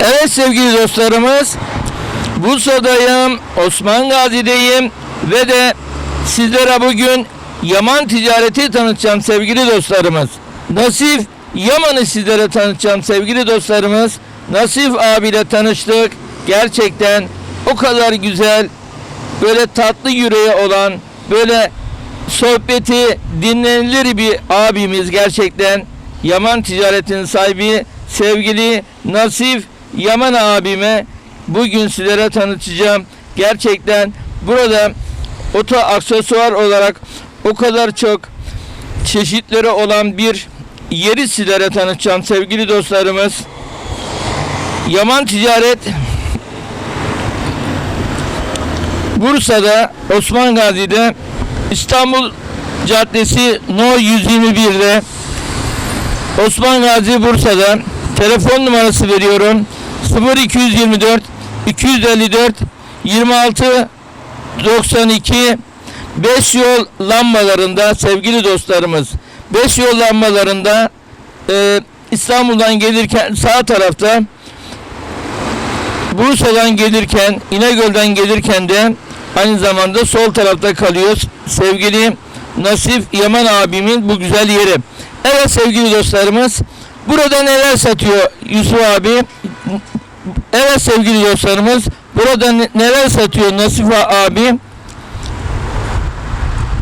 Evet sevgili dostlarımız, Bursa'dayım, Osman Gazi'deyim ve de sizlere bugün Yaman ticareti tanıtacağım sevgili dostlarımız. Nasif Yaman'ı sizlere tanıtacağım sevgili dostlarımız. Nasif abiyle tanıştık. Gerçekten o kadar güzel, böyle tatlı yüreği olan, böyle sohbeti dinlenilir bir abimiz gerçekten. Yaman ticaretinin sahibi sevgili Nasif Yaman abime bugün sizlere tanıtacağım. Gerçekten burada oto aksesuar olarak o kadar çok çeşitleri olan bir yeri sizlere tanıtacağım sevgili dostlarımız. Yaman Ticaret Bursa'da Osman Gazi'de İstanbul Caddesi No 121'de Osman Gazi Bursa'da telefon numarası veriyorum 0224 254 26 92 5 yol lambalarında sevgili dostlarımız 5 yol lambalarında e, İstanbul'dan gelirken sağ tarafta Bursa'dan gelirken İnegöl'den gelirken de aynı zamanda sol tarafta kalıyoruz. Sevgili Nasif Yaman abimin bu güzel yeri. Evet sevgili dostlarımız burada neler satıyor Yusuf abi? Evet sevgili dostlarımız burada ne- neler satıyor Nasif abi?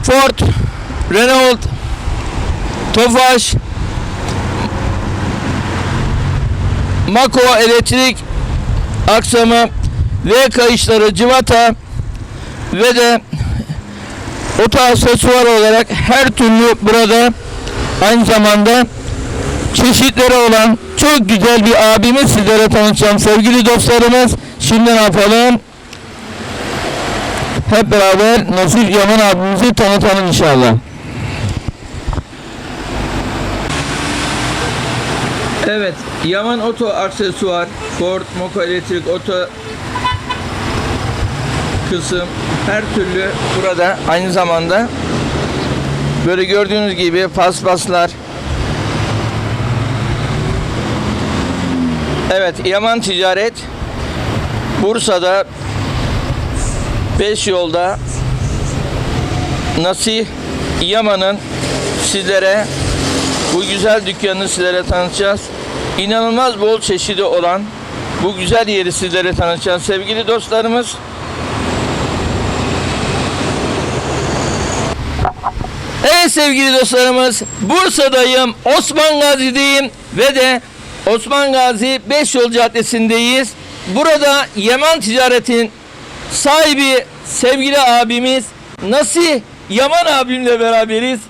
Ford, Renault, Tofaş, Mako elektrik aksamı V kayışları civata ve de oto aksesuar olarak her türlü burada aynı zamanda çeşitleri olan çok güzel bir abimi sizlere tanıtacağım sevgili dostlarımız. Şimdi ne yapalım? Hep beraber Nasif Yaman abimizi tanıtalım inşallah. Evet, Yaman Oto Aksesuar, Ford, Moko Elektrik Oto kısım her türlü burada aynı zamanda böyle gördüğünüz gibi paspaslar Evet Yaman Ticaret Bursa'da 5 yolda Nasih Yaman'ın sizlere bu güzel dükkanını sizlere tanıtacağız. İnanılmaz bol çeşidi olan bu güzel yeri sizlere tanıtacağız sevgili dostlarımız. Evet sevgili dostlarımız Bursa'dayım, Osman Gazi'deyim ve de Osman Gazi 5 Yol Caddesi'ndeyiz. Burada Yaman Ticaret'in sahibi sevgili abimiz Nasih Yaman abimle beraberiz.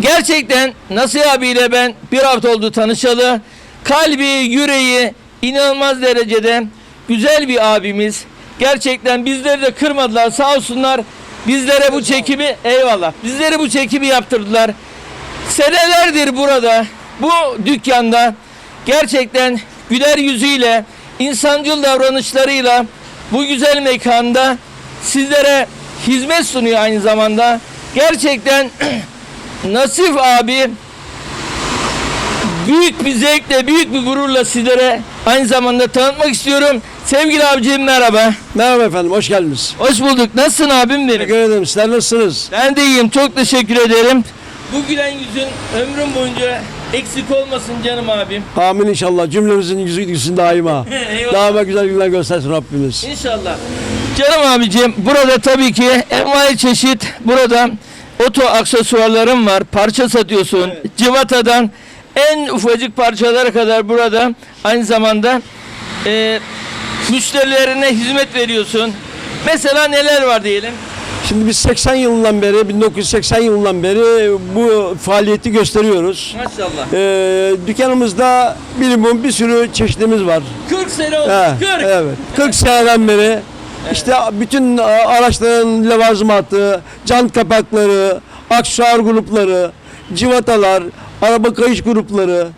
Gerçekten Nasih abiyle ben bir hafta oldu tanışalı. Kalbi, yüreği inanılmaz derecede güzel bir abimiz. Gerçekten bizleri de kırmadılar sağ olsunlar. Bizlere bu çekimi eyvallah. Bizlere bu çekimi yaptırdılar. Senelerdir burada bu dükkanda gerçekten güler yüzüyle, insancıl davranışlarıyla bu güzel mekanda sizlere hizmet sunuyor aynı zamanda. Gerçekten Nasif abi büyük bir zevkle, büyük bir gururla sizlere aynı zamanda tanıtmak istiyorum. Sevgili abicim merhaba. Merhaba efendim, hoş geldiniz. Hoş bulduk. Nasılsın abim benim? Teşekkür ederim. Sizler nasılsınız? Ben de iyiyim. Çok teşekkür ederim. Bu gülen yüzün ömrüm boyunca eksik olmasın canım abim. Amin inşallah. Cümlemizin yüzü gülsün daima. Eyvallah. Daima güzel günler göstersin Rabbimiz. İnşallah. Canım abicim burada tabii ki envai çeşit burada oto aksesuarlarım var. Parça satıyorsun. Civatadan en ufacık parçalara kadar burada aynı zamanda e, müşterilerine hizmet veriyorsun. Mesela neler var diyelim? Şimdi biz 80 yılından beri, 1980 yılından beri bu faaliyeti gösteriyoruz. Maşallah. Ee, dükkanımızda minimum bir sürü çeşitimiz var. 40 sene oldu. He, 40. Evet. 40 seneden beri işte bütün araçların levazımatı, can kapakları, aksesuar grupları, civatalar, araba kayış grupları,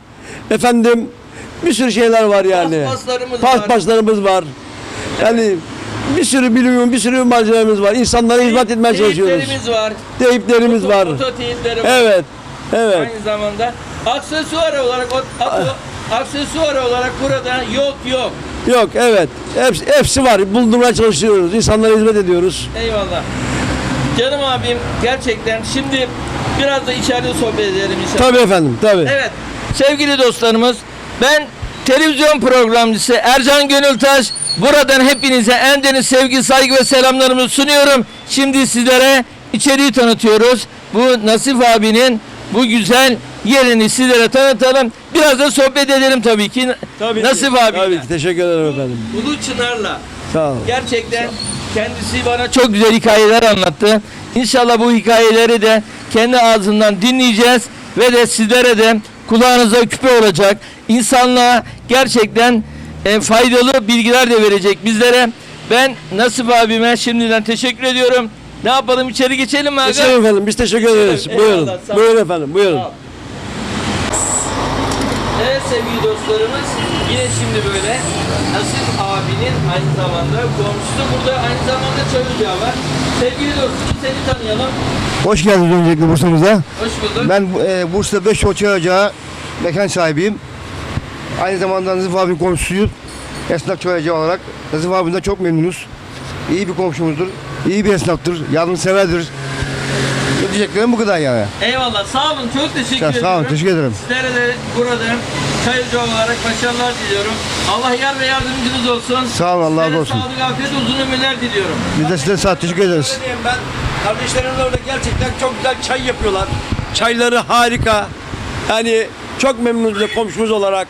efendim bir sürü şeyler var yani. Paspaslarımız var. Paspaslarımız var. Yani bir sürü bilimum, bir sürü malzememiz var. İnsanlara hizmet etmeye çalışıyoruz. Teyiplerimiz var. Teyiplerimiz var. Oto teyipleri var. Evet. Evet. Aynı zamanda aksesuar olarak o, aksesuar olarak burada yok yok. Yok evet. Hepsi, hepsi var. Buldurmaya çalışıyoruz. İnsanlara hizmet ediyoruz. Eyvallah. Canım abim gerçekten şimdi biraz da içeride sohbet edelim inşallah. Tabii efendim tabii. Evet sevgili dostlarımız ben televizyon programcısı Ercan Gönültaş buradan hepinize en derin sevgi, saygı ve selamlarımı sunuyorum. Şimdi sizlere içeriği tanıtıyoruz. Bu Nasif abinin bu güzel yerini sizlere tanıtalım. Biraz da sohbet edelim tabii ki. Tabii Nasif ki. abi. Tabii ki. Teşekkür ederim efendim. Ulu Çınar'la Sağ olun. Gerçekten kendisi bana çok güzel hikayeler anlattı. İnşallah bu hikayeleri de kendi ağzından dinleyeceğiz ve de sizlere de kulağınıza küpe olacak. İnsanlığa gerçekten e, faydalı bilgiler de verecek bizlere. Ben Nasip abime şimdiden teşekkür ediyorum. Ne yapalım içeri geçelim mi abi? Geçelim efendim. Biz teşekkür ederiz. Eyvallah, Buyurun. sağ. Buyurun efendim. Buyurun. Sağ ol. Evet sevgili dostlarımız yine şimdi böyle Nasip abinin aynı zamanda komşusu burada aynı zamanda çay ocağı var. Sevgili dostum seni tanıyalım. Hoş geldiniz öncelikle Bursa'mıza. Hoş bulduk. Ben e, Bursa 5 yol çay ocağı mekan sahibiyim. Aynı zamanda Nazif abinin komşusuyum. Esnaf ocağı olarak. Nazif abinden çok memnunuz. İyi bir komşumuzdur. İyi bir esnaftır. Yardımseverdir. Ne diyeceklerim bu kadar yani. Eyvallah sağ olun çok teşekkür Sağ, ederim. sağ olun, teşekkür ederim. Sizlere de burada çay ocağı olarak başarılar diliyorum. Allah yar ve yardımcınız olsun. Sağ olun, Allah razı olsun. Sağlık, afiyet, uzun ömürler diliyorum. Biz de size sağ teşekkür ederiz. Ben. Kardeşlerim de orada gerçekten çok güzel çay yapıyorlar. Çayları harika. Yani çok memnunuz komşumuz olarak.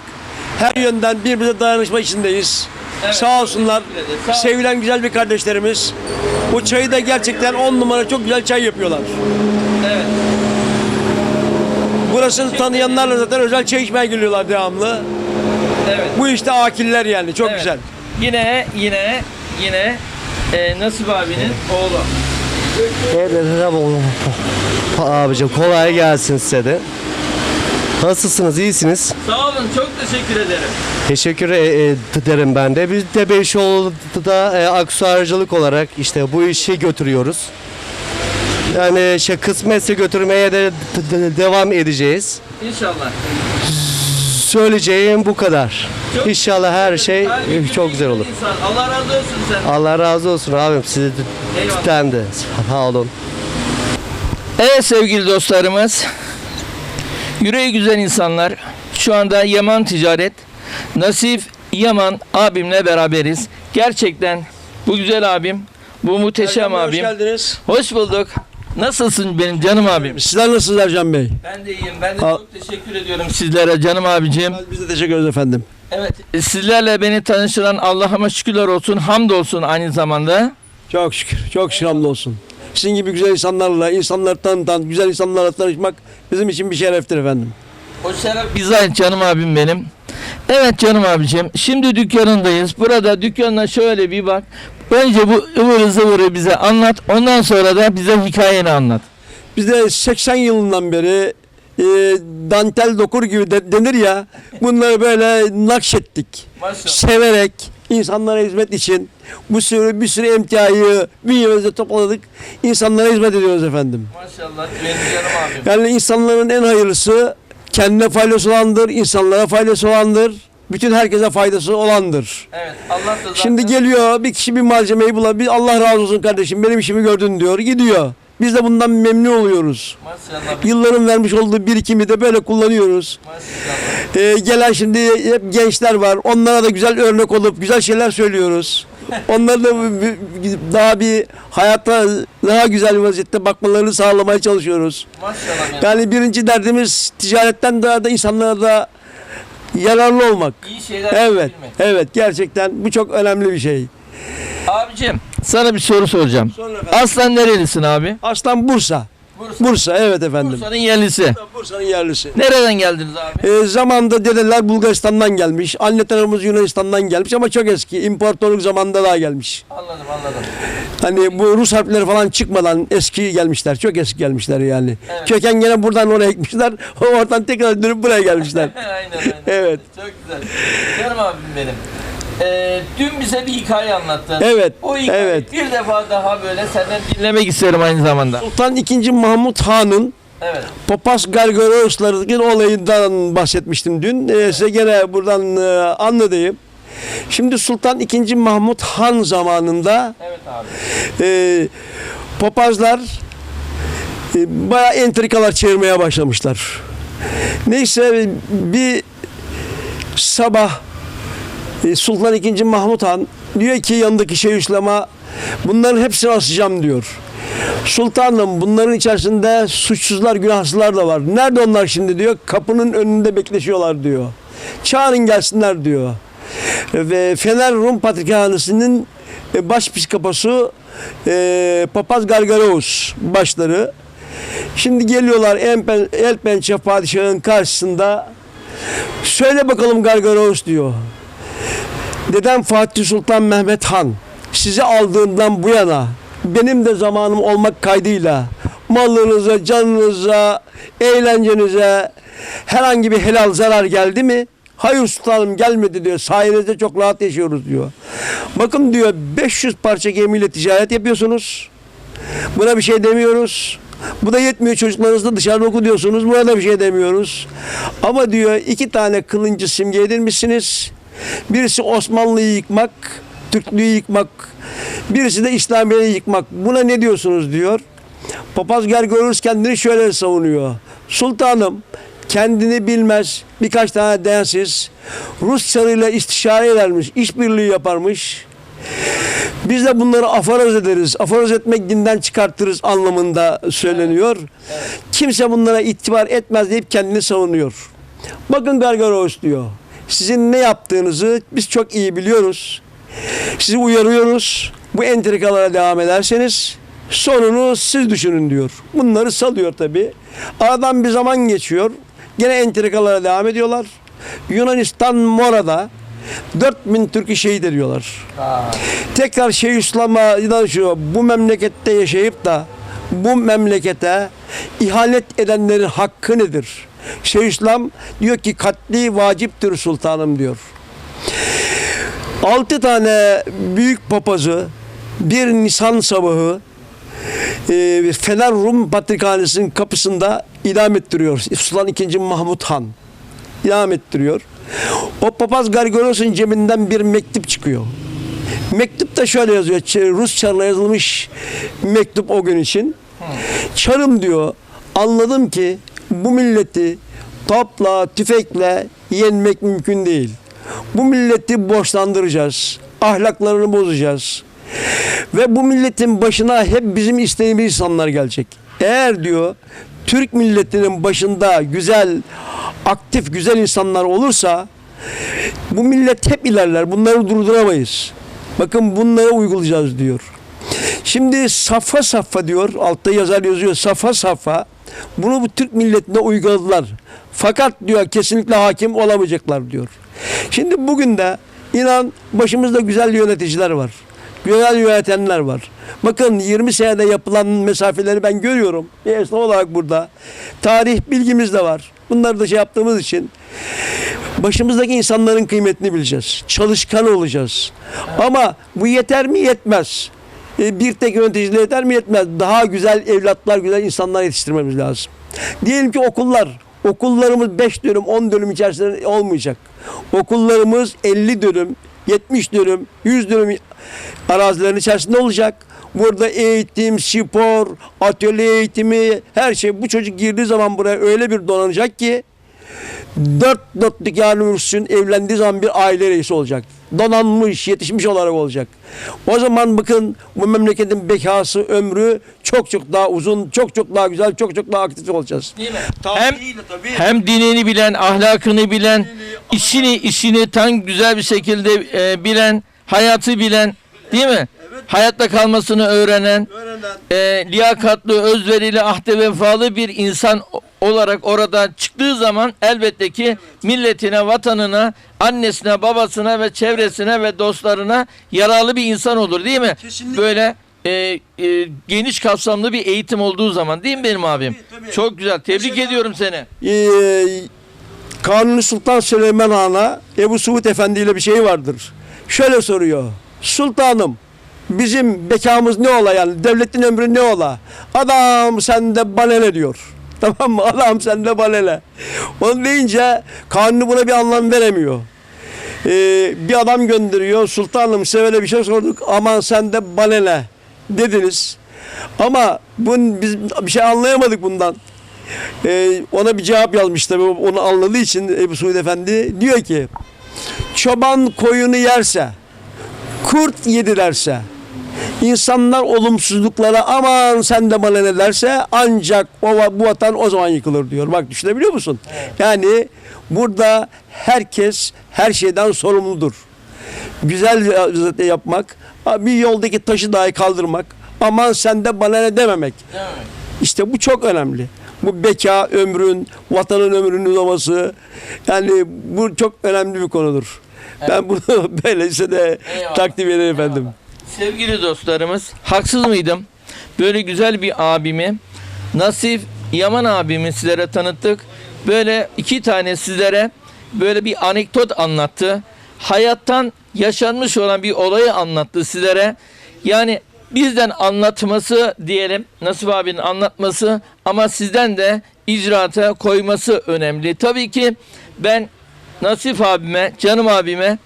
Her yönden birbirine dayanışma içindeyiz. Evet, Sağ olsunlar. Sağ olun. Sevilen güzel bir kardeşlerimiz. Bu çayı da gerçekten on numara çok güzel çay yapıyorlar. Evet. Burasını tanıyanlarla zaten özel çay içmeye geliyorlar devamlı. Evet. Bu işte akiller yani çok Evet. güzel. Yine yine yine e, Nasip abinin oğlu. Evet merhaba oğlum. Abicim kolay gelsin size de. Nasılsınız? iyisiniz? Sağ olun çok teşekkür ederim. Teşekkür e- ederim ben de. Biz de Beşoğlu'da e, aksuarcılık olarak işte bu işi götürüyoruz. Yani şey kısmetse götürmeye de de- de- devam edeceğiz. İnşallah. Söyleyeceğim bu kadar. Çok- İnşallah her şey Her çok güzel olur. insan. Allah razı olsun sen. Allah razı olsun abim sizden de. Sağ olun. Evet sevgili dostlarımız. Yüreği güzel insanlar. Şu anda Yaman Ticaret. Nasif Yaman abimle beraberiz. Gerçekten bu güzel abim. Bu muhteşem Ercan Bey, abim. Hoş geldiniz. Hoş bulduk. Nasılsın benim canım abim? Sizler nasılsınız Ercan Bey? Ben de iyiyim. Ben de Al. çok teşekkür ediyorum sizlere canım abicim. Biz de teşekkür ederiz efendim. Evet sizlerle beni tanıştıran Allah'ıma şükürler olsun. Hamdolsun aynı zamanda. Çok şükür. Çok şükür hamdolsun. Sizin gibi güzel insanlarla, insanları tanıtan, güzel insanlarla tanışmak bizim için bir şereftir efendim. O şeref bize ait canım abim benim. Evet canım abicim. Şimdi dükkanındayız. Burada dükkanına şöyle bir bak. Önce bu ıvırı zıvırı bize anlat. Ondan sonra da bize hikayeni anlat. Biz de 80 yılından beri e, dantel dokur gibi de- denir ya bunları böyle nakşettik. Maşallah. Severek insanlara hizmet için bu sürü bir sürü emtiayı bünyemizde topladık. İnsanlara hizmet ediyoruz efendim. Maşallah canım abim. Yani insanların en hayırlısı kendine faydası olandır, insanlara faydası olandır. Bütün herkese faydası olandır. Evet Allah da zaten... Şimdi geliyor bir kişi bir malzemeyi bulabilir. Allah razı olsun kardeşim benim işimi gördün diyor. Gidiyor. Biz de bundan memnun oluyoruz. Maşallah. Yılların vermiş olduğu birikimi de böyle kullanıyoruz. Maşallah. Ee, gelen şimdi hep gençler var. Onlara da güzel örnek olup güzel şeyler söylüyoruz. Onları da daha bir hayata daha güzel bir vaziyette bakmalarını sağlamaya çalışıyoruz. Maşallah. Yani birinci derdimiz ticaretten daha da insanlara da yararlı olmak. İyi şeyler Evet, yapabilmek. evet gerçekten bu çok önemli bir şey. Abicim sana bir soru soracağım. Aslan nerelisin abi? Aslan Bursa. Bursa. Bursa evet efendim. Bursa'nın yerlisi. Bursa'nın yerlisi. Nereden geldiniz abi? E, zamanında dedeler Bulgaristan'dan gelmiş. Anne tarafımız Yunanistan'dan gelmiş ama çok eski. İmparatorluk zamanında daha gelmiş. Anladım anladım. Hani bu Rus harfleri falan çıkmadan eski gelmişler. Çok eski gelmişler yani. Evet. Köken gene buradan oraya gitmişler. Oradan tekrar dönüp buraya gelmişler. aynen aynen. Evet. Çok güzel. Canım abim benim. Ee, dün bize bir hikaye anlattın. Evet, O hikayeyi evet. bir defa daha böyle senden dinlemek isterim aynı zamanda. Sultan II. Mahmut Han'ın Evet. Papaz Gargarosların olayından bahsetmiştim dün. Ee, size gene buradan e, anlatayım. Şimdi Sultan II. Mahmut Han zamanında Evet abi. e, papazlar e, bayağı entrikalar çevirmeye başlamışlar. Neyse bir sabah e, Sultan II. Mahmut Han diyor ki yanındaki Şeyhülislam'a bunların hepsini asacağım diyor. Sultanım bunların içerisinde suçsuzlar günahsızlar da var. Nerede onlar şimdi diyor. Kapının önünde bekleşiyorlar diyor. Çağırın gelsinler diyor. Ve Fener Rum Patrikhanesi'nin e, başpiskoposu e, Papaz Gargaros başları. Şimdi geliyorlar Elpen, Elpençe padişahın karşısında. Söyle bakalım Gargaros diyor. Dedem Fatih Sultan Mehmet Han sizi aldığımdan bu yana benim de zamanım olmak kaydıyla malınıza, canınıza, eğlencenize herhangi bir helal zarar geldi mi? Hayır sultanım gelmedi diyor. Sayenizde çok rahat yaşıyoruz diyor. Bakın diyor 500 parça gemiyle ticaret yapıyorsunuz. Buna bir şey demiyoruz. Bu da yetmiyor çocuklarınızla dışarıda oku diyorsunuz. Buna da bir şey demiyoruz. Ama diyor iki tane kılıncı simge edilmişsiniz. Birisi Osmanlı'yı yıkmak, Türklüğü yıkmak. Birisi de İslamiyet'i yıkmak. Buna ne diyorsunuz diyor. Papaz Gergorus kendini şöyle savunuyor. Sultanım kendini bilmez birkaç tane densiz Rus çarıyla istişare edermiş, işbirliği yaparmış. Biz de bunları aforoz ederiz. Aforoz etmek dinden çıkartırız anlamında söyleniyor. Kimse bunlara itibar etmez deyip kendini savunuyor. Bakın Gargaros diyor. Sizin ne yaptığınızı biz çok iyi biliyoruz. Sizi uyarıyoruz. Bu entrikalara devam ederseniz sonunu siz düşünün diyor. Bunları salıyor tabi. Aradan bir zaman geçiyor. Gene entrikalara devam ediyorlar. Yunanistan Mora'da 4000 Türk'ü şehit ediyorlar. Tekrar Şeyhülislam'a danışıyor. Bu memlekette yaşayıp da bu memlekete ihanet edenlerin hakkı nedir? Şeyhülislam diyor ki katli vaciptir sultanım diyor. Altı tane büyük papazı bir Nisan sabahı e, Fener Rum Patrikhanesi'nin kapısında idam ettiriyor. Sultan II. Mahmut Han idam ettiriyor. O papaz Gargoros'un cebinden bir mektup çıkıyor. Mektupta şöyle yazıyor. Ç- Rusçarla yazılmış mektup o gün için. Çarım diyor. Anladım ki bu milleti topla, tüfekle yenmek mümkün değil. Bu milleti borçlandıracağız. Ahlaklarını bozacağız. Ve bu milletin başına hep bizim istediğimiz insanlar gelecek. Eğer diyor Türk milletinin başında güzel, aktif, güzel insanlar olursa bu millet hep ilerler. Bunları durduramayız. Bakın bunları uygulayacağız diyor. Şimdi safha safha diyor, altta yazar yazıyor safha safha. Bunu bu Türk milletine uyguladılar. Fakat diyor kesinlikle hakim olamayacaklar diyor. Şimdi bugün de inan başımızda güzel yöneticiler var. Güzel yönetenler var. Bakın 20 senede yapılan mesafeleri ben görüyorum. Bir esnaf olarak burada. Tarih bilgimiz de var. Bunları da şey yaptığımız için başımızdaki insanların kıymetini bileceğiz. Çalışkan olacağız. Ama bu yeter mi? Yetmez. E, Bir tek yöneticiliğe yeter mi? Yetmez. Daha güzel evlatlar, güzel insanlar yetiştirmemiz lazım. Diyelim ki okullar. Okullarımız 5 dönüm, 10 dönüm içerisinde olmayacak. Okullarımız 50 dönüm, 70 dönüm, 100 dönüm arazilerin içerisinde olacak. Burada eğitim, spor, atölye eğitimi, her şey bu çocuk girdiği zaman buraya öyle bir donanacak ki dört dörtlük yarın ömürsün evlendiği zaman bir aile reisi olacak. Donanmış, yetişmiş olarak olacak. O zaman bakın bu memleketin bekası, ömrü çok çok daha uzun, çok çok daha güzel, çok çok daha aktif olacağız. Değil mi? Hem, hem dinini bilen, ahlakını bilen, işini işini tam güzel bir şekilde e, bilen, hayatı bilen, değil mi? Hayatta kalmasını öğrenen, e, liyakatlı, özverili, ahde vefalı bir insan olarak orada çıktığı zaman elbette ki milletine, vatanına, annesine, babasına ve çevresine ve dostlarına yararlı bir insan olur değil mi? Kesinlikle. Böyle e, e, geniş kapsamlı bir eğitim olduğu zaman değil mi benim abim? Çok güzel. Tebrik ediyorum seni. Ee, Kanuni Sultan Süleyman Han'a Ebu Suud Efendi ile bir şey vardır. Şöyle soruyor. Sultanım bizim bekamız ne ola yani devletin ömrü ne ola? Adam sende bana ne diyor. Tamam mı? Allah'ım sen de balele. Onu deyince kanuni buna bir anlam veremiyor. Ee, bir adam gönderiyor. Sultanım size öyle bir şey sorduk. Aman sen de balele dediniz. Ama bun, biz bir şey anlayamadık bundan. Ee, ona bir cevap yazmış tabii onu anladığı için Ebu Suud Efendi diyor ki çoban koyunu yerse kurt yedilerse insanlar olumsuzluklara aman sen de bana ne derse ancak o bu vatan o zaman yıkılır diyor. Bak düşünebiliyor musun? Yani burada herkes her şeyden sorumludur. Güzel yapmak, bir yoldaki taşı dahi kaldırmak, aman sen de bana ne dememek. İşte bu çok önemli. Bu beka ömrün, vatanın ömrünün uzaması. Yani bu çok önemli bir konudur. Ben bunu böylece de Eyvallah. takdim ederim efendim. Sevgili dostlarımız, haksız mıydım? Böyle güzel bir abimi, Nasif Yaman abimi sizlere tanıttık. Böyle iki tane sizlere böyle bir anekdot anlattı. Hayattan yaşanmış olan bir olayı anlattı sizlere. Yani bizden anlatması diyelim, Nasip abinin anlatması ama sizden de icraata koyması önemli. Tabii ki ben Nasif abime, canım abime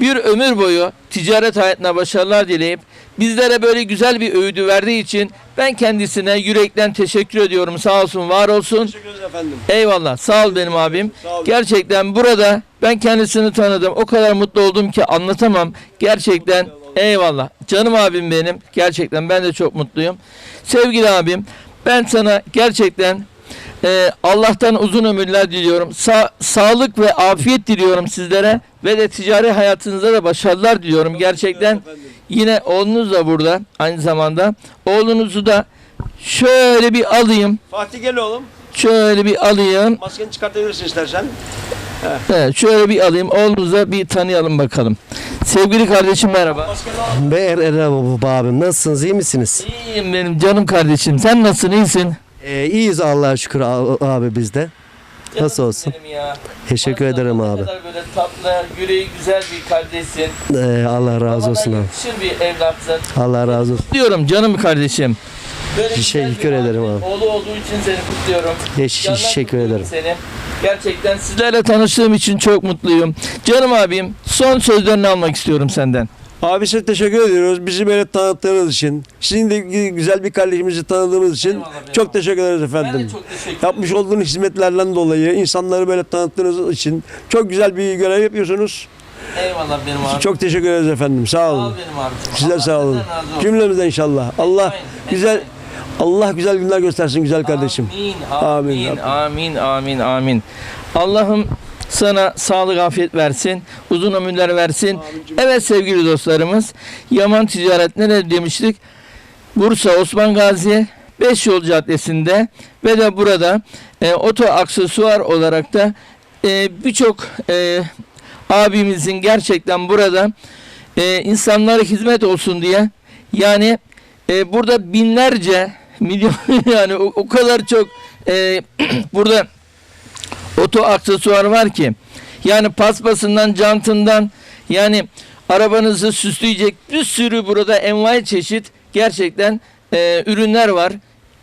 bir ömür boyu ticaret hayatına başarılar dileyip bizlere böyle güzel bir öğüdü verdiği için ben kendisine yürekten teşekkür ediyorum. Sağ olsun, var olsun. Teşekkür ederiz efendim. Eyvallah. Sağ ol benim abim. Sağ olun. Gerçekten burada ben kendisini tanıdım. O kadar mutlu oldum ki anlatamam. Gerçekten eyvallah. Canım abim benim. Gerçekten ben de çok mutluyum. Sevgili abim ben sana gerçekten e, Allah'tan uzun ömürler diliyorum. Sa- sağlık ve afiyet diliyorum sizlere ve de ticari hayatınızda da başarılar diliyorum. Gerçekten yine oğlunuz da burada aynı zamanda. Oğlunuzu da şöyle bir alayım. Fatih gel oğlum. Şöyle bir alayım. Maskeni çıkartabilirsin istersen. Evet, şöyle bir alayım. Oğlunuza bir tanıyalım bakalım. Sevgili kardeşim merhaba. Merhaba abim nasılsınız iyi misiniz? İyiyim benim canım kardeşim. Sen nasılsın? İyisin? Ee, iyiyiz Allah'a şükür abi bizde. Nasıl olsun? benim ya. Teşekkür Maşallah, ederim ne abi. kadar böyle tatlı, yüreği güzel bir kardeşsin. Ee, Allah razı olsun abi. yakışır bir evlatsın. Allah razı olsun. Diyorum canım kardeşim. Böyle güzel Teşekkür ederim abinin abi. Oğlu olduğu için seni kutluyorum. Teş- Candan Teşekkür kutluyorum ederim. Seni. Gerçekten sizlerle tanıştığım için çok mutluyum. Canım abim son sözlerini almak istiyorum senden. Abi size teşekkür ediyoruz. Bizi böyle tanıttığınız için. Sizin de gü- güzel bir kardeşimizi tanıdığımız için Eyvallah, eyvallah. çok teşekkür ederiz Ben efendim. de çok teşekkür ederim. Yapmış olduğunuz hizmetlerden dolayı insanları böyle tanıttığınız için çok güzel bir görev yapıyorsunuz. Eyvallah benim abim. Çok teşekkür ederiz efendim. Sağ Sağ ol olun. benim abicim. Sizler sağ olun. Cümlemizden inşallah. Allah Ecmaîn, güzel ecmaîn. Allah güzel günler göstersin güzel kardeşim. Amin, amin, amin, amin, amin. Allah'ım sana sağlık, afiyet versin, uzun ömürler versin. Evet sevgili dostlarımız, Yaman Ticaret nerede demiştik? Bursa Osman Gazi 5 Yol Caddesi'nde ve de burada e, oto aksesuar olarak da e, birçok e, abimizin gerçekten burada e, insanlara hizmet olsun diye yani e, burada binlerce milyon yani o, o kadar çok e, burada oto aksesuar var ki yani paspasından jantından yani arabanızı süsleyecek bir sürü burada envai çeşit gerçekten e, ürünler var.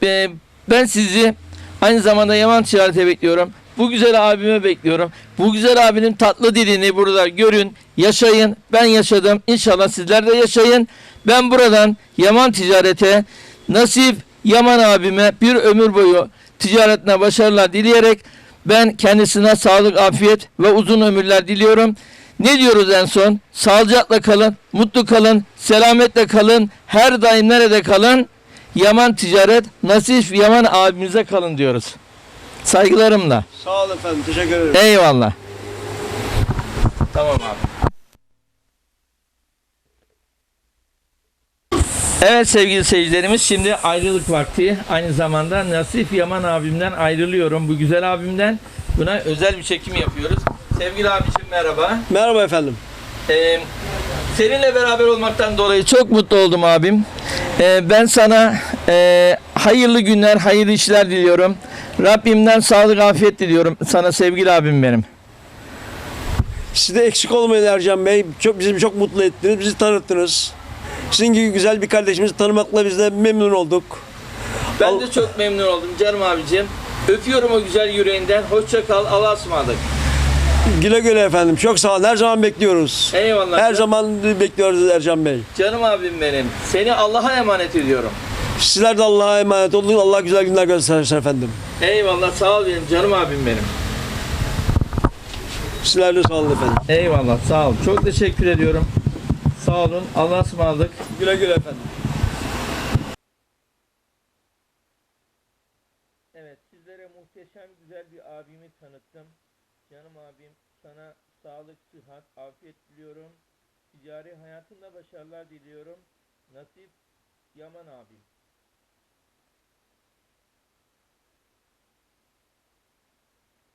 E, ben sizi aynı zamanda Yaman Ticaret'e bekliyorum. Bu güzel abime bekliyorum. Bu güzel abinin tatlı dilini burada görün, yaşayın. Ben yaşadım. İnşallah sizler de yaşayın. Ben buradan Yaman Ticaret'e nasip Yaman abime bir ömür boyu ticaretine başarılar dileyerek ben kendisine sağlık, afiyet ve uzun ömürler diliyorum. Ne diyoruz en son? Sağlıcakla kalın, mutlu kalın, selametle kalın, her daim nerede kalın? Yaman Ticaret, Nasif Yaman abimize kalın diyoruz. Saygılarımla. Sağ olun efendim. Teşekkür ederim. Eyvallah. Tamam abi. Evet sevgili seyircilerimiz şimdi ayrılık vakti. Aynı zamanda Nasif Yaman abimden ayrılıyorum. Bu güzel abimden. Buna özel bir çekim yapıyoruz. Sevgili abicim merhaba. Merhaba efendim. Ee, seninle beraber olmaktan dolayı çok mutlu oldum abim. Ee, ben sana e, hayırlı günler, hayırlı işler diliyorum. Rabbimden sağlık, afiyet diliyorum sana sevgili abim benim. Siz de eksik olmayın Ercan Bey. Çok bizi çok mutlu ettiniz. Bizi tanıttınız. Sizin gibi güzel bir kardeşimizi tanımakla biz de memnun olduk. Ben de çok memnun oldum canım abicim. Öpüyorum o güzel yüreğinden. Hoşça kal. Allah'a ısmarladık. Güle güle efendim. Çok sağ olun. Her zaman bekliyoruz. Eyvallah. Her zaman bekliyoruz Ercan Bey. Canım abim benim. Seni Allah'a emanet ediyorum. Sizler de Allah'a emanet olun. Allah güzel günler göstersin efendim. Eyvallah. Sağ ol benim canım abim benim. Sizler de sağ olun efendim. Eyvallah. Sağ ol. Çok teşekkür ediyorum. Sağ olun. Allah'a ısmarladık. Güle güle efendim. Evet, sizlere muhteşem güzel bir abimi tanıttım. Canım abim, sana sağlık, sıhhat, afiyet diliyorum. Ticari hayatında başarılar diliyorum. Nasip Yaman abim.